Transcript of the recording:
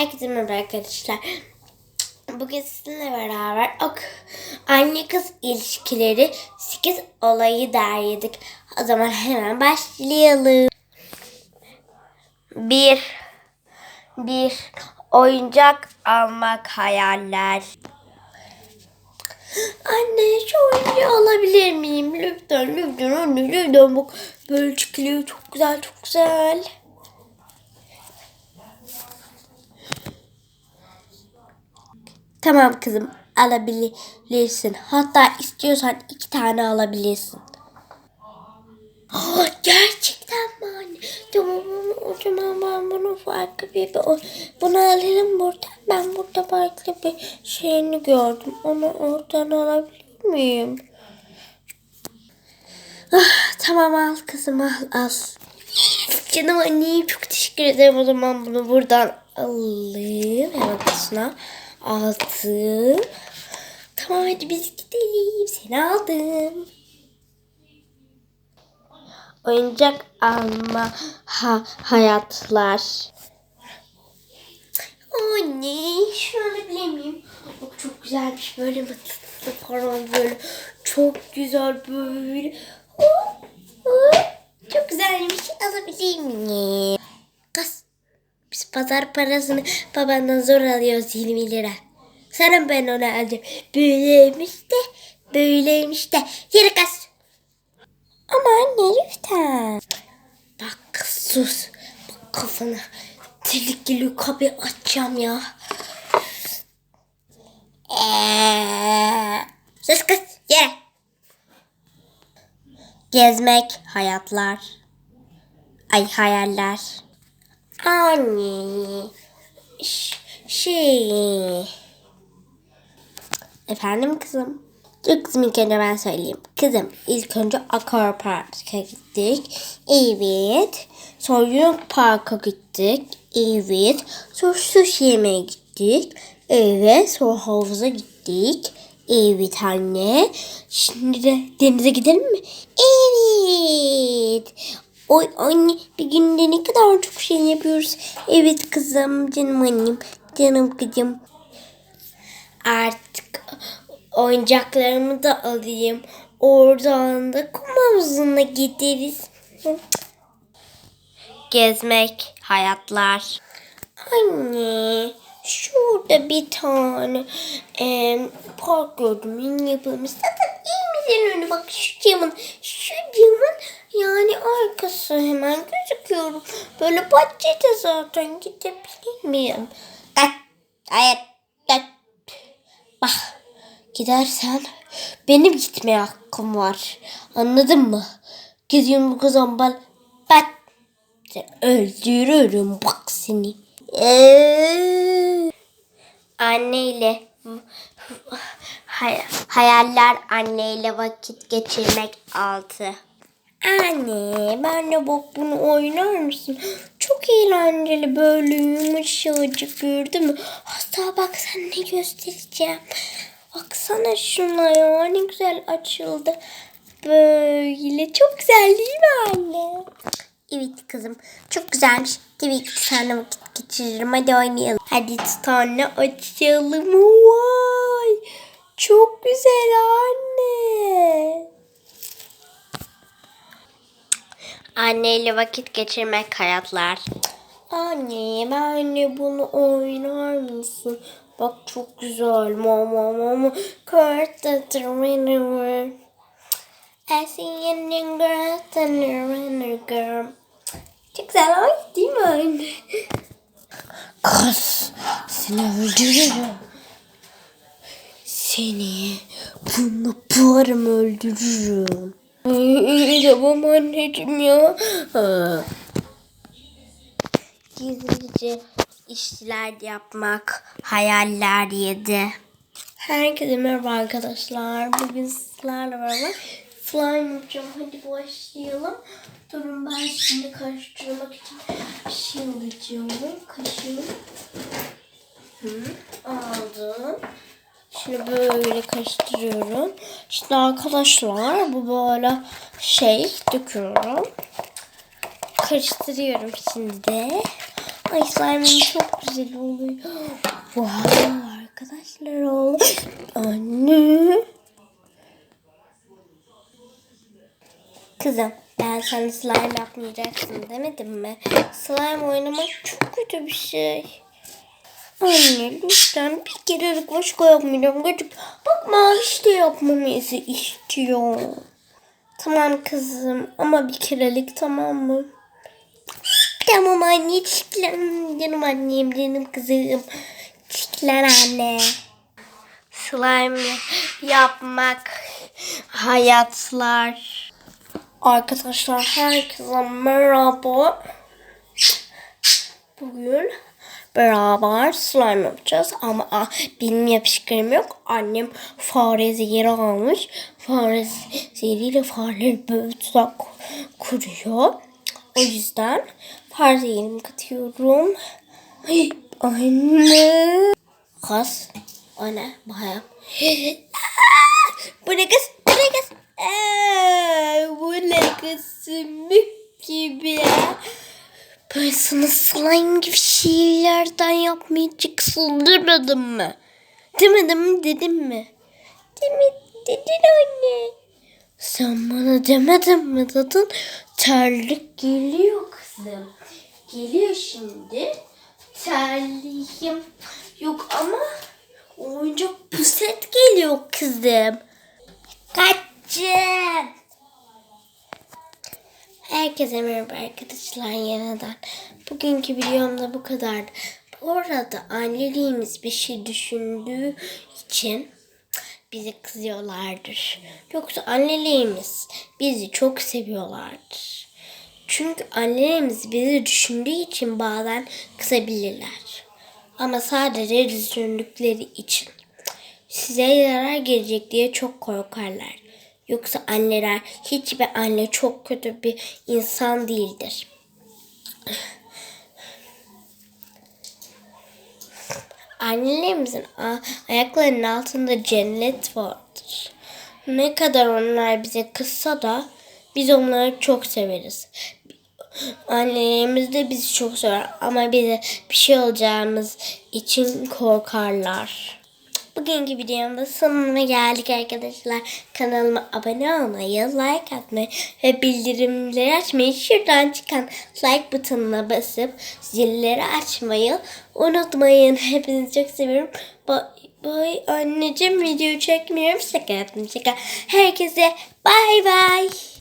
Herkese merhaba arkadaşlar. Bugün sizinle beraber ok anne kız ilişkileri 8 olayı derledik. O zaman hemen başlayalım. Bir, bir oyuncak almak hayaller. Anne şu oyuncağı alabilir miyim? Lütfen lütfen anne lütfen bak böyle çıkıyor çok güzel çok güzel. Tamam kızım alabilirsin. Hatta istiyorsan iki tane alabilirsin. Ah, Gerçekten mi anne? Tamam o zaman ben bunu farklı bir, bunu alalım burada. Ben burada farklı bir şeyini gördüm. Onu oradan alabilir miyim? Ah, tamam al kızım al al. Canım annem çok teşekkür ederim. O zaman bunu buradan alayım. Hemen kutusuna aldım. Tamam hadi biz gidelim. Seni aldım. Oyuncak alma ha, hayatlar. Anne şunu alabilir miyim? Çok güzelmiş böyle mıtıklı falan böyle. Çok güzel böyle. Oh, oh, Çok güzelmiş alabilir miyim? Pazar parasını babandan zor alıyoruz 20 lira. Sana ben onu alacağım. Böyleymiş de böyleymiş de. Yürü kız. Ama anne lütfen. Bak sus. Bak kafana. Tehlikeli kapıyı açacağım ya. Eee, sus kız. Yere. Gezmek, hayatlar. Ay hayaller. Ş- şey. Efendim kızım? Dur kızım ilk önce ben söyleyeyim. Kızım ilk önce Akar Park'a gittik. Evet. Sonra Yunus Park'a gittik. Evet. Sonra sushi yemeye gittik. Evet. Sonra havuza gittik. Evet anne. Şimdi de denize gidelim mi? Evet. Oy anne bir günde ne kadar çok şey yapıyoruz. Evet kızım canım annem. Canım kızım. Artık oyuncaklarımı da alayım. Oradan da kum havuzuna gideriz. Gezmek, hayatlar. Anne, şurada bir tane e, park gördüm. Yeni yapılmış. Zaten evimizin önü bak şu camın, şu camın yani arkası hemen gözüküyor. Böyle bahçede zaten gidebilir miyim? Hayır. Bak gidersen benim gitmeye hakkım var. Anladın mı? Gidiyorum bu kızım ben. Öldürürüm bak seni. Ee, anneyle hay- hayaller anneyle vakit geçirmek altı. Anne ben de bak bunu oynar mısın? Çok eğlenceli böyle yumuşacık gördün mü? Hatta bak sana ne göstereceğim. Baksana şuna ya ne güzel açıldı. Böyle çok güzel değil mi anne? Evet kızım çok güzelmiş. Tabii ki sana vakit geçiririm hadi oynayalım. Hadi tane açalım. Vay çok güzel anne. Anneyle vakit geçirmek hayatlar. Anne benle bunu oynar mısın? Bak çok güzel mama mama. Kurt the winner. I see you in girl the winner girl. Çok güzel ay değil mi anne? Kız seni öldürürüm. Seni bunu buharım öldürürüm. Tamam anneciğim ya. Gizlice işler yapmak, hayaller yedi. Herkese merhaba arkadaşlar. Bugün sizlerle beraber slime yapacağım. Hadi başlayalım. Durun ben şimdi karıştırmak için bir şey alacağım. Kaşığım. Hı, aldım. Şimdi böyle karıştırıyorum. Şimdi arkadaşlar bu böyle şey döküyorum. Karıştırıyorum şimdi. Ay slime'ım çok güzel oluyor. Wow arkadaşlar oldu. Anne. Kızım ben sana slime yapmayacaksın demedim mi? Slime oynamak çok kötü bir şey. Anne lütfen bir kerelik başka yapmayacağım. Çocuk bak maviş de yapmamızı istiyor. Tamam kızım ama bir kerelik tamam mı? Tamam anne çiklen. Canım annem canım kızım. Çiklen anne. Slime yapmak hayatlar. Arkadaşlar herkese merhaba. Bugün beraber slime yapacağız ama ah, benim yapışkanım yok. Annem fare zehri almış. Fare zehriyle fareleri böyle tuzak kuruyor. O yüzden fare zehrini katıyorum. Ay, anne. Kız. O ne? Bakayım. Bu ne kız? Bu ne kız? Ee, bu ne kız? Sümük gibi. Ben sana slime gibi şeylerden yapmayacaksın demedim mi? Demedim mi dedim mi? Demin dedin anne. Sen bana demedin mi dedin? Terlik geliyor kızım. Geliyor şimdi. Terliğim yok ama oyuncak puset geliyor kızım. Kaçın. Herkese merhaba arkadaşlar yeniden. Bugünkü videomda bu kadar. Bu arada anneliğimiz bir şey düşündüğü için bize kızıyorlardır. Yoksa anneliğimiz bizi çok seviyorlardır. Çünkü annelerimiz bizi düşündüğü için bazen kızabilirler. Ama sadece düşündükleri için. Size zarar gelecek diye çok korkarlar. Yoksa anneler hiçbir anne çok kötü bir insan değildir. Annelerimizin ayaklarının altında cennet vardır. Ne kadar onlar bize kızsa da biz onları çok severiz. Annelerimiz de bizi çok sever ama bize bir şey olacağımız için korkarlar. Bugünkü videomda sonuna geldik arkadaşlar. Kanalıma abone olmayı, like atmayı ve bildirimleri açmayı şuradan çıkan like butonuna basıp zilleri açmayı unutmayın. Hepinizi çok seviyorum. Bye, bye anneciğim video çekmiyorum. Şaka yaptım şaka. Herkese bay bay.